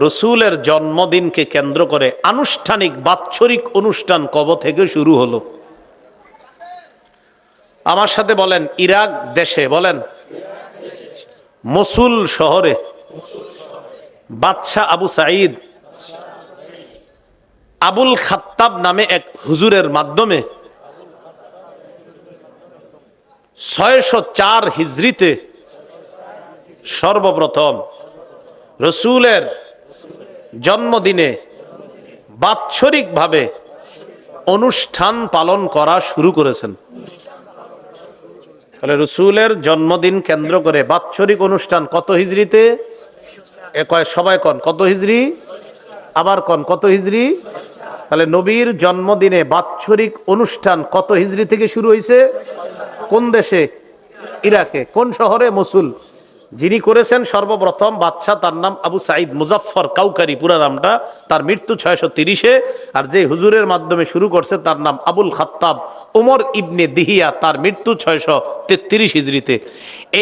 রসুলের জন্মদিনকে কেন্দ্র করে আনুষ্ঠানিক বাৎসরিক অনুষ্ঠান কব থেকে শুরু হলো। আমার সাথে বলেন, ইরাক দেশে বলেন, মসুল শহরে বাদশাহ আবু সাঈদ আবুল খাত্তাব নামে এক হুজুরের মাধ্যমে ছয়শো চার হিজড়িতে সর্বপ্রথম রসুলের জন্মদিনে বাৎসরিকভাবে অনুষ্ঠান পালন করা শুরু করেছেন। তাহলে রসুলের জন্মদিন কেন্দ্র করে বাৎসরিক অনুষ্ঠান কত হিজড়িতে? সবাই কন, কত হিজড়ি? আবার কন, কত হিজড়ি? তাহলে নবীর জন্মদিনে বাৎসরিক অনুষ্ঠান কত হিজড়ি থেকে শুরু হয়েছে কোন দেশে? ইরাকে, কোন শহরে? মসুল। যিনি করেছেন সর্বপ্রথম বাদশাহ তার নাম আবু সাইদ মুজাফফর কাউকারি, পুরা নামটা, তার মৃত্যু ছয়শো তিরিশে। আর যে হুজুরের মাধ্যমে শুরু করছে তার নাম আবুল খাত্তাব ওমর ইবনে দিহিয়া, তার মৃত্যু ছয়শো তেত্রিশ হিজড়িতে।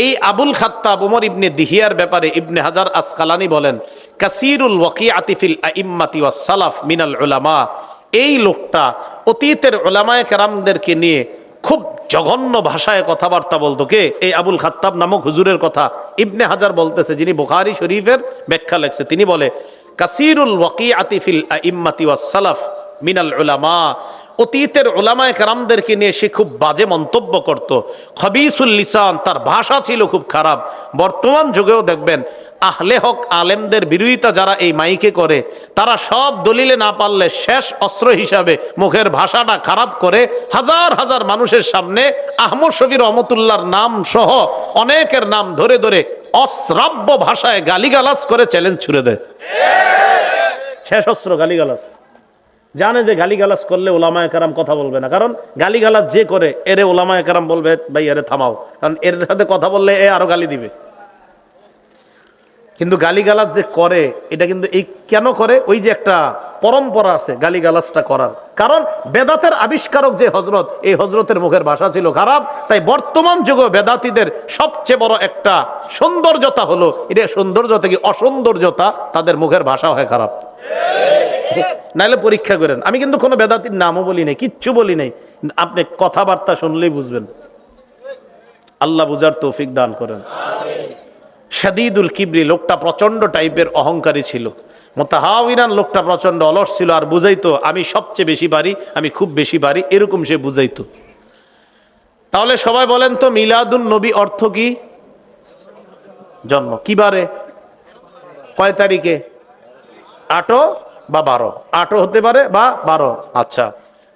এই আবুল খাত্তাব ওমর ইবনে দিহিয়ার ব্যাপারে ইবনে হাজার আসকালানি বলেন, কাসিরুল ওয়াকি আতিফিল আইম্মাতি ওয়াস সালাফ মিনাল উলামা। এই লোকটা অতীতের ওলামায় কেরামদেরকে নিয়ে খুব জঘন্য ভাষায় কথাবার্তা বলতো কে? এই আবুল খাত্তাব নামক হুজুরের কথা। ইবনে হাজার বলতেছে, যিনি বুখারি শরীফের ব্যাখ্যা লেখছে, তিনি বলে, কাসিরুল ওয়াকি আতিফিল ইম্মাতি ওয়াস সালাফ মিনাল উলামা। অতীতের ওলামায় কারামদেরকে নিয়ে সে খুব বাজে মন্তব্য করত। খবিসুল লিসান, তার ভাষা ছিল খুব খারাপ। বর্তমান যুগেও দেখবেন আহলে হক আলেমদের বিরোধিতা যারা এই মাইকে করে, তারা সব দলিলে না পারলে শেষ অস্ত্র হিসাবে মুখের ভাষাটা খারাপ করে হাজার হাজার মানুষের সামনে আহমদ শফি রহমতুল্লাহর নাম সহ অনেকের নাম ধরে ধরে অশ্রাব্য ভাষায় গালিগালাস করে চ্যালেঞ্জ ছুড়ে দেয়। শেষ অস্ত্র গালিগালাস জানে যে গালিগালাজ করলে ওলামায় কারাম কথা বলবে না। কারণ গালিগালাজ যে করে, এরে ওলামায় কারাম বলবে, ভাই, এরে থামাও। কারণ এর সাথে কথা বললে এ আরও গালি দিবে। কিন্তু গালিগালাজ যে করে, এটা কিন্তু এই কেন করে? ওই যে একটা পরম্পরা আছে গালিগালাজটা করার। কারণ বেদাতের আবিষ্কারক যে হজরত এই হজরতের মুখের ভাষা ছিল খারাপ, তাই বর্তমান যুগে বেদাতিদের সবচেয়ে বড় একটা সৌন্দর্যতা হলো, এটা সৌন্দর্য থেকে অসৌন্দর্যতা তাদের মুখের ভাষা হয় খারাপ। নাইলে পরীক্ষা করেন। আমি কিন্তু কোনো বেদাতির নামও বলি নাই, কিচ্ছু বলি নাই। আপনি কথাবার্তা শুনলেই বুঝবেন। আল্লাহ বুঝার তৌফিক দান করেন। শাদিদুল কিবরি লোকটা প্রচণ্ড টাইপের অহংকারী ছিল। মোতাহাবিরান লোকটা প্রচণ্ড অলস ছিল আর বুঝাইতো, আমি সবচেয়ে বেশি পারি, আমি খুব বেশি পারি। এরকম সে বুঝাইতো। তাহলে সবাই বলেন তো মিলাদুল নবী অর্থ কি? জন্ম। কি বারে কয় তারিখে? আটো বা বারো? আটো হতে পারে বা বারো? আচ্ছা।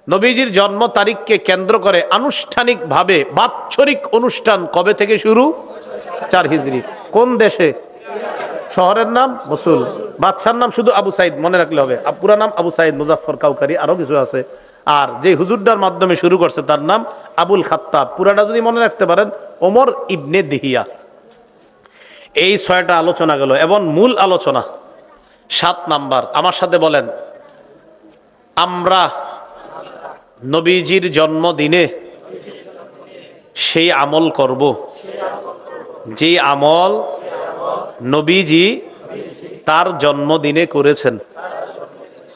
নবীজির জন্ম তারিখকে কেন্দ্র করে আনুষ্ঠানিকভাবে বাৎসরিক অনুষ্ঠান কবে থেকে শুরু? চার হিজড়ি। কোন দেশে? শহরের নাম মসুল। বাদশার নাম শুধু আবু সাইদ, মনে রাখলে হবে। পুরা নাম আবু সাইদ মুজাফর কাউকারি, আরও কিছু আছে। আর যে হুজুরটার মাধ্যমে শুরু করছে তার নাম আবুল খাত্তাব। পুরাটা যদি মনে রাখতে পারেন, ওমর ইবনে দিহিয়া। এই ছয়টা আলোচনা গেল। এবং মূল আলোচনা, সাত নাম্বার। আমার সাথে বলেন, আমরা নবীজির জন্মদিনে সেই আমল করব। যে আমল নবীজি তার জন্মদিনে করেছেন।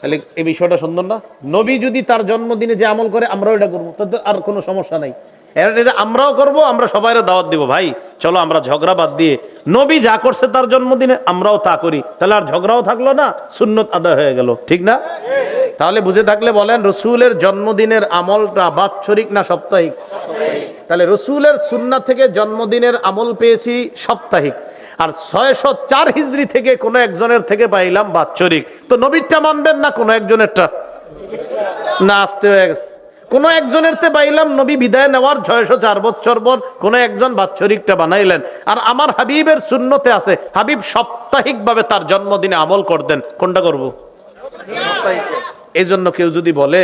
তাহলে এই বিষয়টা সুন্দর না? নবী যদি তার জন্মদিনে যে আমল করে, আমরাও এটা করব। তাতে আর কোনো সমস্যা নাই। এটা আমরাও করব, আমরা সবাই দাওয়াত দিব। ভাই, চলো আমরা ঝগড়া বাদ দিয়ে, নবী যা করছে তার জন্মদিনে আমরাও তা করি। তাহলে আর ঝগড়াও থাকল না, সুন্নত আদায় হয়ে গেল। ঠিক না? তাহলে বুঝে থাকলে বলেন, রসুলের জন্মদিনের আমলটা বাৎসরিক না সাপ্তাহিক? তাহলে রসুলের সুন্না থেকে জন্মদিনের আমল পেয়েছি সাপ্তাহিক। আর ছয়শো চার হিজড়ি থেকে কোনো একজনের থেকে পাইলাম বাৎসরিক। তো নবীরটা মানবেন না কোনো একজনেরটা? না, আসতে হয়ে গেছে। কোনো একজনের তে পাইলাম নবী বিদায় নেওয়ার ছয়শো চার বছর পর কোনো একজন বাৎসরিকটা বানাইলেন। আর আমার হাবিবের শূন্যতে আছে, হাবিব সাপ্তাহিক ভাবে তার জন্মদিনে আমল করতেন। কোনটা করব? এই জন্য কেউ যদি বলে,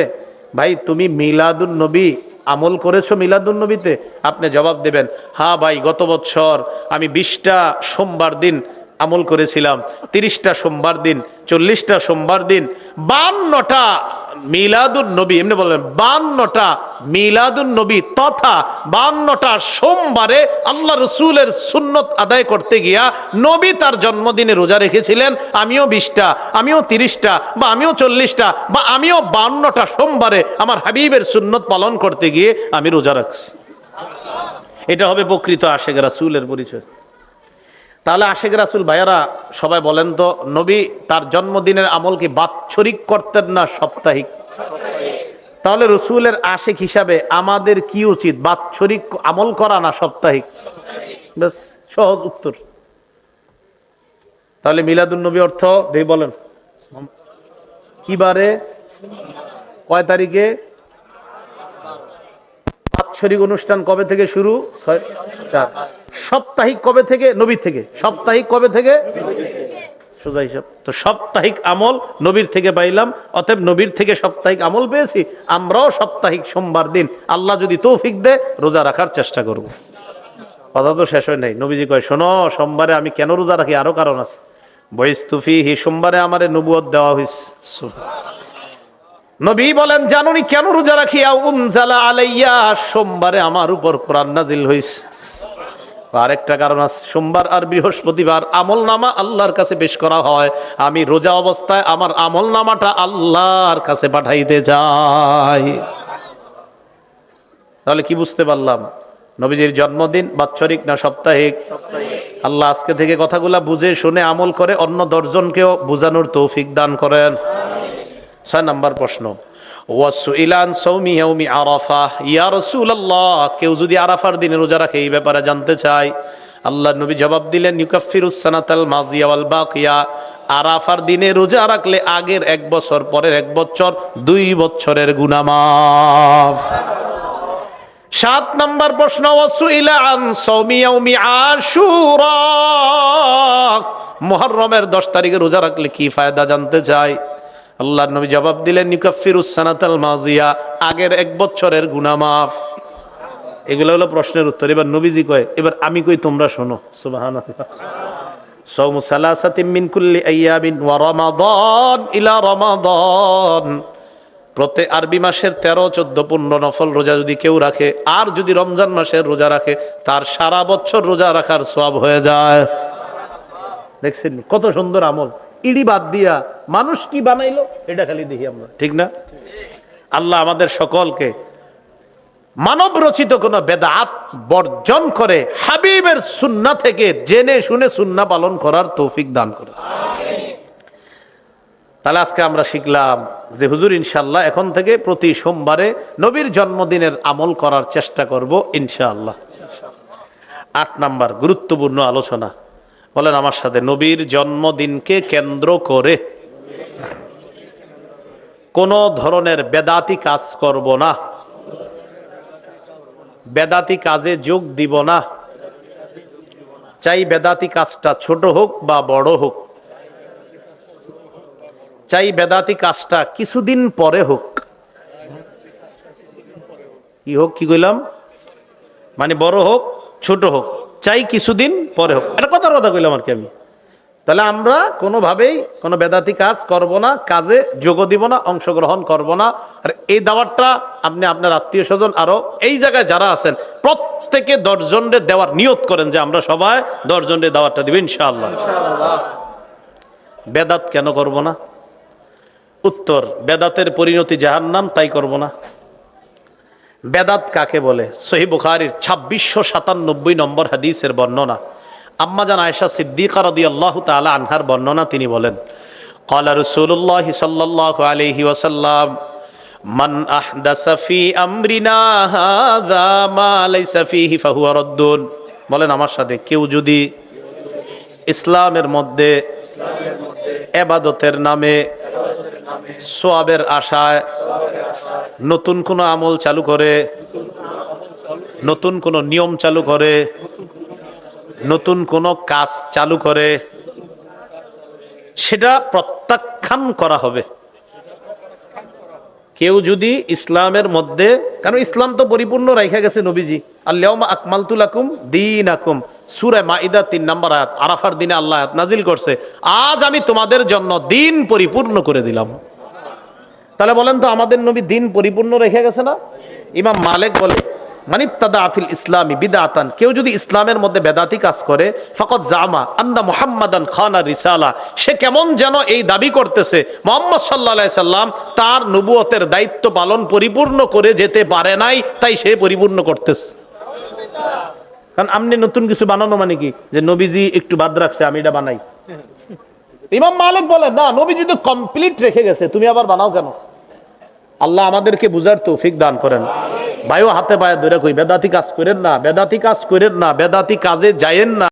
ভাই, তুমি মিলাদুন নবী, আমল করেছ মিলাদুন নবীতে? আপনি জবাব দেবেন হা ভাই, গত বছর আমি বিশটা সোমবার দিন আমল করেছিলাম, তিরিশটা সোমবার দিন, চল্লিশটা সোমবার দিন, বান্নটা মিলাদুন নবী, এমনি বললেন বান্নটা মিলাদুন নবী তথা বান্নটা সোমবারে আল্লাহ রসুলের সুন্নত আদায় করতে গিয়া নবী তার জন্মদিনে রোজা রেখেছিলেন, আমিও বিশটা, আমিও তিরিশটা, বা আমিও চল্লিশটা, বা আমিও বান্নটা সোমবারে আমার হাবিবের সুন্নত পালন করতে গিয়ে আমি রোজা রাখছি। এটা হবে প্রকৃত আশেখ রাসুলের পরিচয়। তাহলে আশেখ রাসুল ভাইয়ারা সবাই বলেন তো, নবী তার জন্মদিনের আমল কি বাৎসরিক করতেন না সাপ্তাহিক? তাহলে রসুলের আশেক হিসাবে আমাদের কি উচিত বাৎসরিক আমল করা না সাপ্তাহিক? বেশ সহজ উত্তর। তাহলে মিলাদুন নবী অর্থ দেই বলেন। কি বারে কয় তারিখে? বাৎসরিক অনুষ্ঠান কবে থেকে শুরু? ছয়, চার। সাপ্তাহিক কবে থেকে? নবী থেকে। সাপ্তাহিক কবে থেকে? সোজা হিসাব। তো সাপ্তাহিক আমল নবীর থেকে পাইলাম, অতএব নবীর থেকে সাপ্তাহিক আমল পেয়েছি, আমরাও সাপ্তাহিক সোমবার দিন। আল্লাহ যদি তৌফিক দেয় রোজা রাখার চেষ্টা করব। কথা তো শেষ হয় নাই। নবীজি কয়, শোনো, সোমবারে আমি কেন রোজা রাখি? আরও কারণ আছে। বৈস্তুফি হি সোমবারে আমারে নবুয়ত দেওয়া হয়েছে নবী বলেন, জানুনি কেন রোজা রাখি? সোমবারে আমার উপর কোরআন নাজিল হইছে। আরেকটা কারণ আছে, সোমবার আর বৃহস্পতিবার আমল নামা আল্লাহর কাছে পেশ করা হয়। আমি রোজা অবস্থায় আমার আমল নামাটা আল্লাহর কাছে পাঠাইতে যাই। তাহলে কি বুঝতে পারলাম? নবীজির জন্মদিন বাৎসরিক না সাপ্তাহিক? আল্লাহ আজকে থেকে কথাগুলা বুঝে শুনে আমল করে অন্য দশজনকেও বুঝানোর তৌফিক দান করেন। ছয় নাম্বার প্রশ্ন। ওয়াসুইলান সৌমি হেউমি আরাফা। ইয়া রাসূলুল্লাহ, কেউ যদি আরাফার দিনে রোজা রাখে, এই ব্যাপারে জানতে চায় আল্লাহ নবী জবাব দিলেন, ইউকাফিরুস সানাতাল মাজিয়া ওয়াল বাকিয়া। আরাফার দিনে রোজা রাখলে আগের এক বছর, পরের এক বছর, দুই বছরের গুনামাফ সাত নাম্বার প্রশ্ন মুহররমের দশ তারিখে রোজা রাখলে কি ফায়দা জানতে চাই? আল্লাহ নবী জবাব দিলেন সানাতাল মাজিয়া আগের এক বছরের গুনামাফ। এগুলো হলো প্রশ্নের উত্তর। এবার নবীজি কয়, এবার আমি কই তোমরা শোনো? সুবহানাল্লাহ। সৌমু সালাসাতিম মিন কুল্লি আইয়ামিন ওয়া রমাদান ইলা রমাদান। প্রত্যেক আরবি মাসের তেরো, চোদ্দ, পনেরো নফল রোজা যদি কেউ রাখে, আর যদি রমজান মাসের রোজা রাখে, তার সারা বছর রোজা রাখার সব হয়ে যায়। দেখছেন কত সুন্দর আমল। ইডি বাদ দিয়া মানুষ কি বানাইলো? এটা খালি দেখি আমরা। ঠিক না? আল্লাহ আমাদের সকলকে মানব রচিত কোন বেদাত বর্জন করে হাবিবের সুন্না থেকে জেনে শুনে সুন্না পালন করার তৌফিক দান করে। তাহলে আজকে আমরা শিখলাম যে হুজুর ইনশাল্লাহ এখন থেকে প্রতি সোমবারে নবীর জন্মদিনের আমল করার চেষ্টা করব ইনশাআল্লাহ। আট নাম্বার গুরুত্বপূর্ণ আলোচনা। বলেন আমার সাথে, নবীর জন্মদিনকে কেন্দ্র করে কোন ধরনের বেদাতি কাজ করব না, বেদাতি কাজে যোগ দিব না, চাই বেদাতি কাজটা ছোট হোক বা বড় হোক, চাই বেদাতি কাজটা কিছুদিন পরে হোক। কি হোক, কি কইলাম? মানে বড় হোক, ছোট হোক। চাই কিছুদিন পরে হোক। এটা কথার কথা কইলাম আর কি আমি। তাহলে আমরা কোনোভাবেই কোনো বেদাতি কাজ করব না, কাজে যোগ দিব না, অংশগ্রহণ করব না। আর এই দাওয়াতটা আপনি আপনার আত্মীয় স্বজন আরও এই জায়গায় যারা আছেন, প্রত্যেকে দশজনরে দেওয়ার নিয়ত করেন যে আমরা সবাই দশজনরে দাওয়াতটা দিব ইনশাআল্লাহ। বেদাত কেন করব না? উত্তর, বেদাতের পরিণতি জাহান্নাম তাই করব না। বেদাত কাকে বলে? সহি বুখারির ছাব্বিশশো সাতানব্বই নম্বর হাদিসের বর্ণনা। আম্মাজান আয়সা সিদ্দিকা রদি আল্লাহ তালা আনহার বর্ণনা তিনি বলেন কলা রসুল্লাহ সাল্লাহ আলহি ওসাল্লাম মান আহদাসা ফি আমরিনা, হাদা মা লাইসা ফিহি ফাহুয়া বলেন, আমার সাথে কেউ যদি ইসলামের মধ্যে, এবাদতের নামে সোয়াবের আশায় নতুন কোনো আমল চালু করে, নতুন কোনো নিয়ম চালু করে, নতুন কোনো কাজ চালু করে, সেটা প্রত্যাখ্যান করা হবে। কেউ যদি ইসলামের মধ্যে, কারণ ইসলাম তো পরিপূর্ণ রাখা গেছে নবীজি আল্লাহ আকমালতুল আকুম দিন আকুম সুরে মাইদা তিন নম্বর আয়াত, আরাফার দিনে আল্লাহ নাজিল করছে, আজ আমি তোমাদের জন্য দিন পরিপূর্ণ করে দিলাম। তাহলে বলেন তো, আমাদের নবী দিন পরিপূর্ণ রেখে গেছে না? ইমাম মালিক বলে মানিত্তাদা আফিল ইসলামী বিদাতান কেউ যদি ইসলামের মধ্যে বেদাতি কাজ করে ফকত জামা আন্দা মুহাম্মাদান খানা রিসালা সে কেমন যেন এই দাবি করতেছে, মোহাম্মদ সাল্লাহ সাল্লাম তার নবুয়তের দায়িত্ব পালন পরিপূর্ণ করে যেতে পারে নাই, তাই সে পরিপূর্ণ করতেছে। কারণ আপনি নতুন কিছু বানানো মানে কি? যে নবীজি একটু বাদ রাখছে, আমি এটা বানাই। ইমাম মালিক বলে, না, নবীজি তো কমপ্লিট রেখে গেছে, তুমি আবার বানাও কেন? আল্লাহ আমাদেরকে বুঝার তৌফিক দান করেন। ভাইও হাতে পায়ে ধরে কই, বেদাতি কাজ করেন না, বেদাতি কাজ করেন না, বেদাতি কাজে যায়েন না।